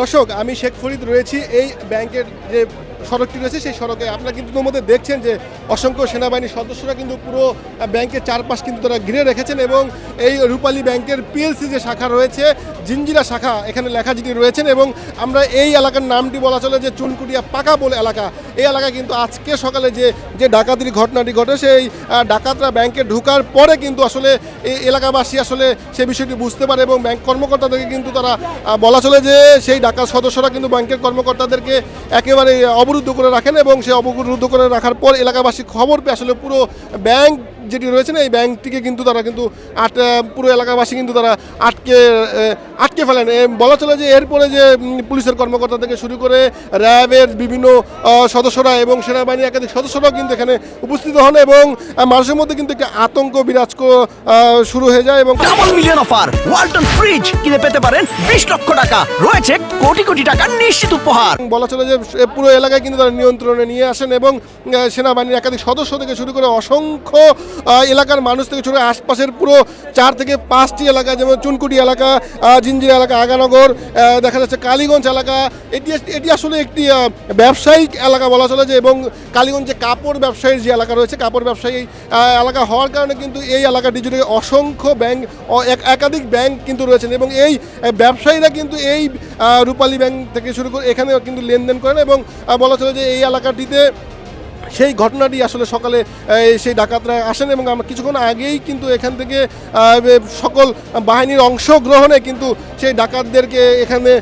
দর্শক আমি শেখ ফরিদ রয়েছি এই ব্যাংকের যে সড়কটি রয়েছে, সেই সড়কে আপনারা কিন্তু মধ্যে দেখছেন যে অসংখ্য সেনাবাহিনীর সদস্যরা কিন্তু পুরো ব্যাংকের চারপাশ কিন্তু তারা ঘিরে রেখেছেন এবং এই রূপালী ব্যাংকের পিএলসি যে শাখা রয়েছে জিঞ্জিরা শাখা, এখানে লেখা যেটি রয়েছেন এবং আমরা এই এলাকার নামটি বলা চলে যে চুনকুটিয়া পাকা বলে এলাকা। এই এলাকায় কিন্তু আজকে সকালে যে যে ডাকাতির ঘটনাটি ঘটে, সেই ডাকাতরা ব্যাংকে ঢোকার পরে কিন্তু আসলে এই এলাকাবাসী আসলে সেই বিষয়টি বুঝতে পারে এবং ব্যাংক কর্মকর্তাদেরকে কিন্তু তারা বলা চলে যে সেই ডাকাত সদস্যরা কিন্তু ব্যাংকের কর্মকর্তাদেরকে একেবারে অবরুদ্ধ করে রাখেন এবং সেই অবরুদ্ধ করে রাখার পর এলাকাবাসী খবর পেয়ে আসলে পুরো ব্যাংক যেটি রয়েছে না এই ব্যাংকটিকে কিন্তু তারা কিন্তু আট পুরো এলাকাবাসী কিন্তু তারা আটকে আটকে ফেলেন। বলা চলে যে এরপরে যে পুলিশের কর্মকর্তা থেকে শুরু করে র্যাবের বিভিন্ন সদস্যরা এবং সেনাবাহিনীর একাধিক সদস্যরাও কিন্তু এখানে উপস্থিত হন এবং মানুষের মধ্যে কিন্তু একটি আতঙ্ক বিরাজ শুরু হয়ে যায় এবং double million offer Walton fridge কিনে পেতে পারেন বিশ লক্ষ টাকা। রয়েছে কোটি কোটি টাকার নিশ্চিত উপহার। বলা চলে যে পুরো এলাকায় কিন্তু তারা নিয়ন্ত্রণে নিয়ে আসেন এবং সেনাবাহিনীর একাধিক সদস্য থেকে শুরু করে অসংখ্য এলাকার মানুষ থেকে শুরু আশপাশের পুরো চার থেকে পাঁচটি এলাকা, যেমন চুনকুটি এলাকা জিঞ্জিরা এলাকা, আগানগর দেখা যাচ্ছে কালীগঞ্জ এলাকা। এটি এটি আসলে একটি ব্যবসায়িক এলাকা বলা চলে যে, এবং কালীগঞ্জে কাপড় ব্যবসায়ীর যে এলাকা রয়েছে, কাপড় ব্যবসায়ী এলাকা হওয়ার কারণে কিন্তু এই এলাকাটি জুড়ে অসংখ্য ব্যাংক একাধিক ব্যাংক কিন্তু রয়েছেন এবং এই ব্যবসায়ীরা কিন্তু এই রূপালী ব্যাংক থেকে শুরু করে এখানেও কিন্তু লেনদেন করেন এবং বলা চলে যে এই এলাকাটিতে সেই ঘটনাটি আসলে সকালে সেই ডাকাতরা আসেন এবং আমরা কিছুক্ষণ আগেই কিন্তু এখান থেকে সকল বাহিনীর অংশগ্রহণে কিন্তু সেই ডাকাতদেরকে এখানে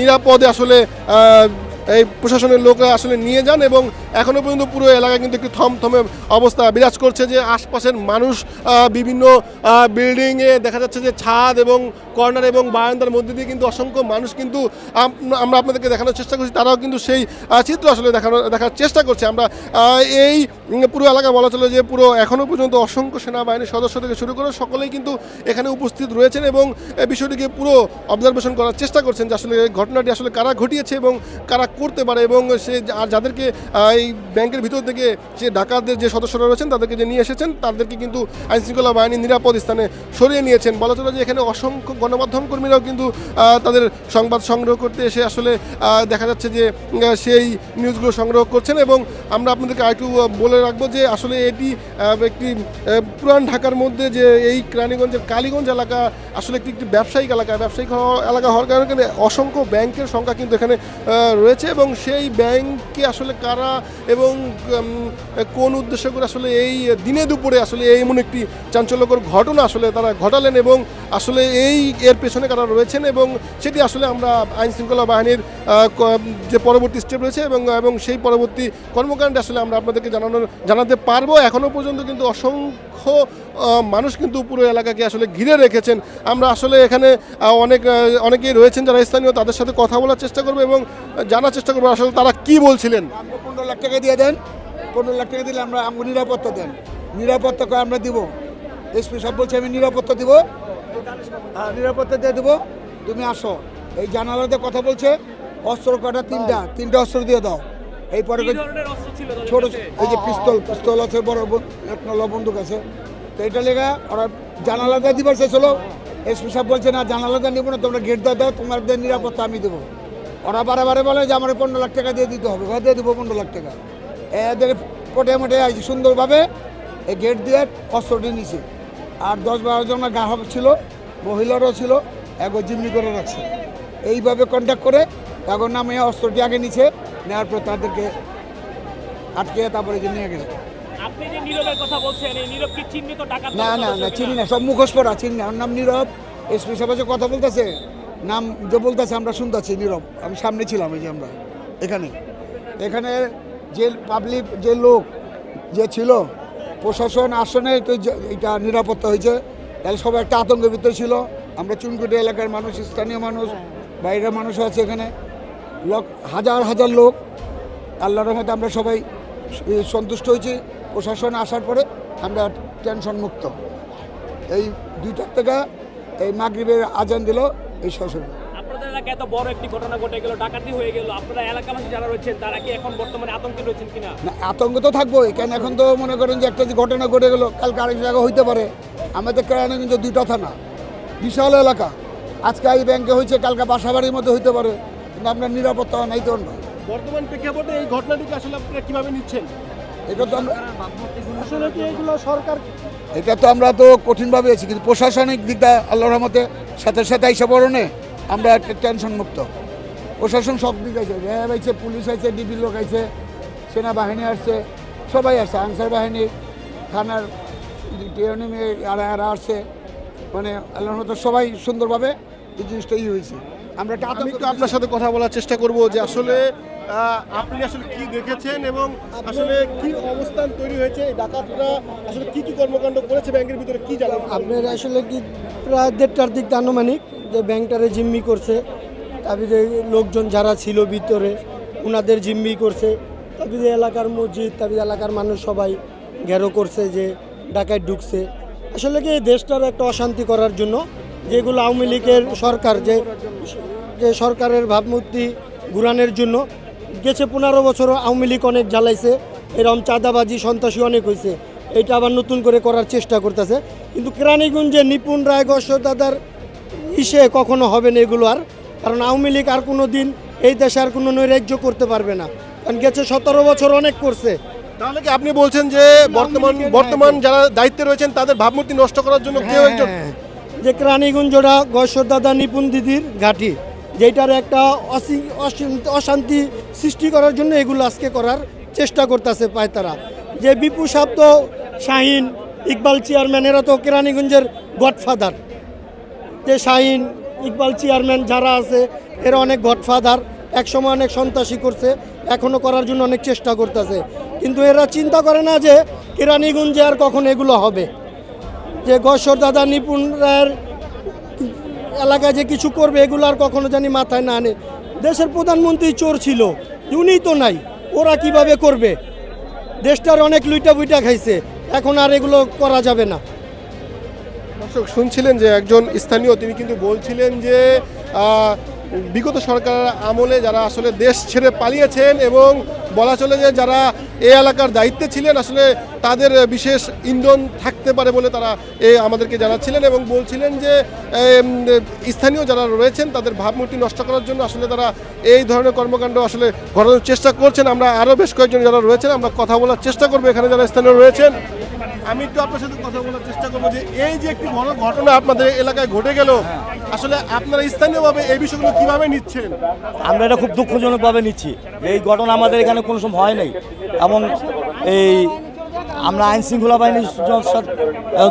নিরাপদে আসলে এই প্রশাসনের লোকরা আসলে নিয়ে যান এবং এখনও পর্যন্ত পুরো এলাকা কিন্তু একটু থমথমে অবস্থা বিরাজ করছে যে আশপাশের মানুষ বিভিন্ন বিল্ডিংয়ে দেখা যাচ্ছে যে ছাদ এবং কর্নার এবং বারান্দার মধ্যে দিয়ে কিন্তু অসংখ্য মানুষ কিন্তু আমরা আপনাদেরকে দেখানোর চেষ্টা করছি তারাও কিন্তু সেই চিত্র আসলে দেখানো দেখার চেষ্টা করছে। আমরা এই পুরো এলাকা বলা চলে যে পুরো এখনও পর্যন্ত অসংখ্য সেনাবাহিনীর সদস্য থেকে শুরু করে সকলেই কিন্তু এখানে উপস্থিত রয়েছেন এবং বিষয়টিকে পুরো অবজারভেশন করার চেষ্টা করছেন যে আসলে এই ঘটনাটি আসলে কারা ঘটিয়েছে এবং কারা করতে পারে এবং সে আর যাদেরকে আহ, এই ব্যাংকের ভিতর থেকে যে ডাকাতদের যে সদস্যরা রয়েছেন, তাদেরকে যে নিয়ে এসেছেন, তাদেরকে কিন্তু আইনশৃঙ্খলা বাহিনী নিরাপদ স্থানে সরিয়ে নিয়েছেন। বলা চলে যে এখানে অসংখ্য গণমাধ্যম কর্মীরাও কিন্তু তাদের সংবাদ সংগ্রহ করতে এসে আসলে দেখা যাচ্ছে যে সেই নিউজগুলো সংগ্রহ করছেন এবং আমরা আপনাদেরকে আরেকটু বলে রাখব যে আসলে এটি একটি পুরান ঢাকার মধ্যে যে এই রানীগঞ্জের কালীগঞ্জ এলাকা আসলে একটি একটি ব্যবসায়িক এলাকা। ব্যবসায়িক এলাকা হওয়ার কারণে অসংখ্য ব্যাংকের সংখ্যা কিন্তু এখানে রয়েছে এবং সেই ব্যাংকে আসলে কারা এবং কোন উদ্দেশ্য করে আসলে এই দিনে দুপুরে আসলে এই এমন একটি চাঞ্চল্যকর ঘটনা আসলে তারা ঘটালেন এবং আসলে এই এর পেছনে কারা রয়েছেন এবং সেটি আসলে আমরা আইন শৃঙ্খলা বাহিনীর যে পরবর্তী স্টেপ রয়েছে এবং এবং সেই পরবর্তী কর্মকাণ্ডে আসলে আমরা আপনাদেরকে জানানোর, জানাতে পারব। এখনও পর্যন্ত কিন্তু অসংখ্য মানুষ কিন্তু পুরো এলাকাকে আসলে ঘিরে রেখেছেন। আমরা আসলে এখানে অনেক অনেকেই রয়েছেন যারা স্থানীয়, তাদের সাথে কথা বলার চেষ্টা করব এবং জানার চেষ্টা করব আসলে তারা কি বলছিলেন। লাখ টাকা দিয়ে দেন পনেরো লাখ টাকা দিলে আমরা আমাকে নিরাপত্তা দেন। নিরাপত্তা করে আমরা দিব? এসপি সব বলছে আমি নিরাপত্তা দিব। হ্যাঁ নিরাপত্তা দিয়ে দিব। তুমি আসো। এই জানালাতে কথা বলছে অস্ত্র কটা তিনটা। তিনটা অস্ত্র দিয়ে দাও। এই পরে ছোট এই যে পিস্তল পিস্তল আছে বড় বন- এক নলা বন্দুক আছে। তো এটা লেগা ওরা জানালাতে দিবার শেষ হলো এসপি সাহেব বলছে না জানালাতে নিবো না তোমরা গেট দাও দাও তোমাদের নিরাপত্তা আমি দেবো। ওরা বারে বারে বলে যে আমার পনেরো লাখ টাকা দিয়ে দিতে হবে। ঘর দিয়ে দেবো পনেরো লাখ টাকা। এদের কোটে মোটে সুন্দরভাবে। এই গেট দিয়ে অস্ত্রটি নিছে। আর দশ বারো জন গ্রাহক ছিল মহিলারও ছিল একবার জিম্মি করে রাখছে। এইভাবে কন্ট্যাক্ট করে এখন নামে অস্ত্রটি আগে নিছে নেওয়ার পর তাদেরকে আটকে তারপরে যে নিয়ে গেছে। না না না চিনি না সব মুখোশ পড়া চিনি না। ওর নাম নীরব এসপি সাহেব কথা বলতেছে। নাম যে বলতেছে, আমরা শুনতেছি, নীরব। আমি সামনে ছিলাম, এই যে আমরা। এখানে। এখানে যে পাবলিক যে লোক যে ছিল, প্রশাসন আসনে তো এটা নিরাপত্তা হয়েছে। তাহলে সবাই একটা আতঙ্কের ভিতরে ছিল। আমরা চুনকুটি এলাকার মানুষ, স্থানীয় মানুষ, বাইরের মানুষ আছে এখানে। লোক, হাজার হাজার লোক। আল্লাহর রহমতে আমরা সবাই সন্তুষ্ট হয়েছি। প্রশাসন আসার পরে আমরা টেনশন মুক্ত এই দুইটার থেকে এই মাগরিবের আজান দিল। এই শ্বশুর আপনাদের এলাকায় এত বড় একটি ঘটনা ঘটে গেল ডাকাতি হয়ে গেল। আপনারা এলাকাবাসী যারা রয়েছেন তারা কি এখন বর্তমানে আতঙ্কে রয়েছেন কিনা? না আতঙ্ক তো থাকবোই। কেন এখন তো মনে করেন যে একটা যে ঘটনা ঘটে গেলো কালকে আরেক জায়গা হইতে পারে। আমাদের কেরানীগঞ্জ দুইটা থানা বিশাল এলাকা। আজকে এই ব্যাংকে হয়েছে কালকে বাসাবাড়ির মধ্যে হইতে পারে। কিন্তু আপনার নিরাপত্তা নাই তো না বর্তমান প্রেক্ষাপটে এই ঘটনাটিকে আসলে আপনারা কীভাবে নিচ্ছেন? এটা তো আমরা আসলে কি এগুলো সরকার এটা তো আমরা তো কঠিনভাবে আছি কিন্তু প্রশাসনিক দিকটা আল্লাহর রহমতে সাথে সাথে আইসা পড়নে আমরা একটা টেনশন মুক্ত। প্রশাসন সব দিক আছে র্যাব আইছে পুলিশ আইছে ডিবি লোক আইছে সেনাবাহিনী আসছে সবাই আসছে আনসার বাহিনী থানার টিএনএমে আর আর আসছে মানে আল্লাহর মতো সবাই সুন্দরভাবে এই জিনিসটা ই হয়েছে। আমরা আমি একটু আপনার সাথে কথা বলার চেষ্টা করব যে আসলে আপনি আসলে কি দেখেছেন এবং আসলে কি অবস্থান তৈরি হয়েছে? ডাকাতরা আসলে কি কি কর্মকাণ্ড করেছে? ব্যাংকের ভিতরে কি জানেন? আপনার আসলে কি প্রায় দেড়টার দিক আনুমানিক যে ব্যাংকটারে জিম্মি করছে, তারপরে লোকজন যারা ছিল ভিতরে ওনাদের জিম্মি করছে। তারপরে এলাকার মসজিদ, তারপরে এলাকার মানুষ সবাই ঘেরো করছে যে ডাকায় ঢুকছে। আসলে কি দেশটার একটা অশান্তি করার জন্য যেগুলো আওয়ামী লীগের সরকার, যে যে সরকারের ভাবমূর্তি ঘুরানোর জন্য গেছে পনেরো বছর আওয়ামী লীগ অনেক জ্বালাইছে এরকম চাঁদাবাজি সন্ত্রাসী অনেক হয়েছে এটা আবার নতুন করে করার চেষ্টা করতেছে। কিন্তু কেরানীগঞ্জে নিপুণ রায় দাদার ইসে কখনো হবে না এগুলো আর। কারণ আওয়ামী লীগ আর কোনো দিন এই দেশে আর কোনো নৈরাজ্য করতে পারবে না। কারণ গেছে সতেরো বছর অনেক করছে। তাহলে কি আপনি বলছেন যে বর্তমান বর্তমান যারা দায়িত্বে রয়েছেন তাদের ভাবমূর্তি নষ্ট করার জন্য কেউ একজন হ্যাঁ, যে কেরানীগঞ্জটা গশ্বর দাদা নিপুণ দিদির ঘাঁটি। যেটার একটা অশান্তি- সৃষ্টি করার জন্য এগুলো আজকে করার চেষ্টা করতেছে পায় তারা যে বিপু সাহ তো শাহিন, ইকবাল চেয়ারম্যান এরা তো কেরানীগঞ্জের গডফাদার। যে শাহিন, ইকবাল চেয়ারম্যান যারা আছে, এরা অনেক গডফাদার, একসময় অনেক সন্ত্রাসী করছে এখনও করার জন্য অনেক চেষ্টা করতেছে। কিন্তু এরা চিন্তা করে না যে কেরানীগঞ্জে আর কখন এগুলো হবে। যে গশ্বর দাদা, নিপুণ রায়ের এলাকায় যে কিছু করবে, এগুলো আর কখনো জানি মাথায় না আনে। দেশের প্রধানমন্ত্রী চোর ছিল, উনি তো নাই, ওরা কীভাবে করবে? দেশটার অনেক লুইটা বুইটা খাইছে, এখন আর এগুলো করা যাবে না। শুনছিলেন যে একজন স্থানীয়, তিনি কিন্তু বলছিলেন যে বিগত সরকারের আমলে যারা আসলে দেশ ছেড়ে পালিয়েছেন এবং বলা চলে যে যারা এই এলাকার দায়িত্বে ছিলেন, আসলে তাদের বিশেষ ইন্ধন থাকতে পারে বলে তারা এ আমাদেরকে জানাচ্ছিলেন এবং বলছিলেন যে স্থানীয় যারা রয়েছেন তাদের ভাবমূর্তি নষ্ট করার জন্য আসলে তারা এই ধরনের কর্মকাণ্ড আসলে ঘটানোর চেষ্টা করছেন। আমরা আরও বেশ কয়েকজন যারা রয়েছেন, আমরা কথা বলার চেষ্টা করব। এখানে যারা স্থানীয় রয়েছেন আমি একটু আপনার সাথে কথা বলার চেষ্টা করব যে এই যে একটি বড় ঘটনা আপনাদের এলাকায় ঘটে গেল, আসলে আপনারা স্থানীয়ভাবে এই বিষয়গুলো কীভাবে নিচ্ছেন? আমরা এটা খুব দুঃখজনকভাবে নিচ্ছি এই ঘটনা আমাদের এখানে কোনো সময় হয় নাই। এবং এই আমরা আইন শৃঙ্খলা বাহিনীর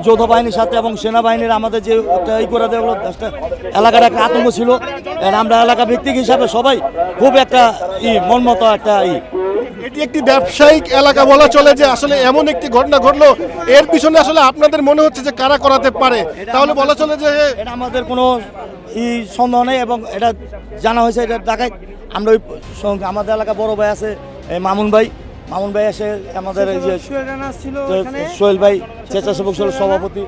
যৌথ বাহিনীর সাথে এবং সেনাবাহিনীর আমাদের যে একটা ই করে দেওয়া এলাকার একটা আতঙ্ক ছিল। আমরা এলাকা ভিত্তিক হিসাবে সবাই খুব একটা ই মনমত একটা ই এটি একটি ব্যবসায়িক এলাকা বলা চলে যে আসলে এমন একটি ঘটনা ঘটলো। এর পিছনে আসলে আপনাদের মনে হচ্ছে যে কারা করাতে পারে? তাহলে বলা চলে যে এটা আমাদের কোনো ই সন্দেহ নেই এবং এটা জানা হয়েছে এটা ঢাকায় আমরা ওই সঙ্গে- আমাদের এলাকা বড় ভাই আছে মামুন ভাই। মামুন ভাই এসে আমাদের এই যে সোহেল ভাই স্বেচ্ছাসেবক সভাপতি।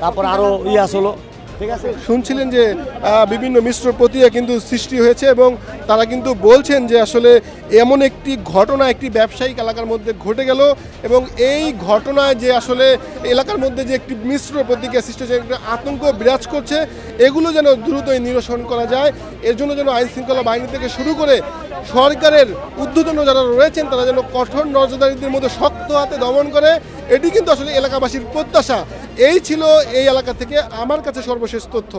তারপর আরও ই আসলো। ঠিক আছে? শুনছিলেন যে বিভিন্ন মিশ্র প্রতিক্রিয়া কিন্তু সৃষ্টি হয়েছে এবং তারা কিন্তু বলছেন যে আসলে এমন একটি ঘটনা, একটি ব্যবসায়িক এলাকার মধ্যে ঘটে গেল এবং এই ঘটনায় যে আসলে এলাকার মধ্যে যে একটি মিশ্র প্রতিক্রিয়া সৃষ্টি হয়েছে, একটা আতঙ্ক বিরাজ করছে, এগুলো যেন দ্রুতই নিরসন করা যায়। এর জন্য যেন আইন শৃঙ্খলা বাহিনী থেকে শুরু করে সরকারের ঊর্ধ্বতন যারা রয়েছেন, তারা যেন কঠোর নজরদারিদের মধ্যে শক্ত হাতে দমন করে, এটি কিন্তু আসলে এলাকাবাসীর প্রত্যাশা। এই ছিল এই এলাকা থেকে আমার কাছে সর্বশেষ তথ্য।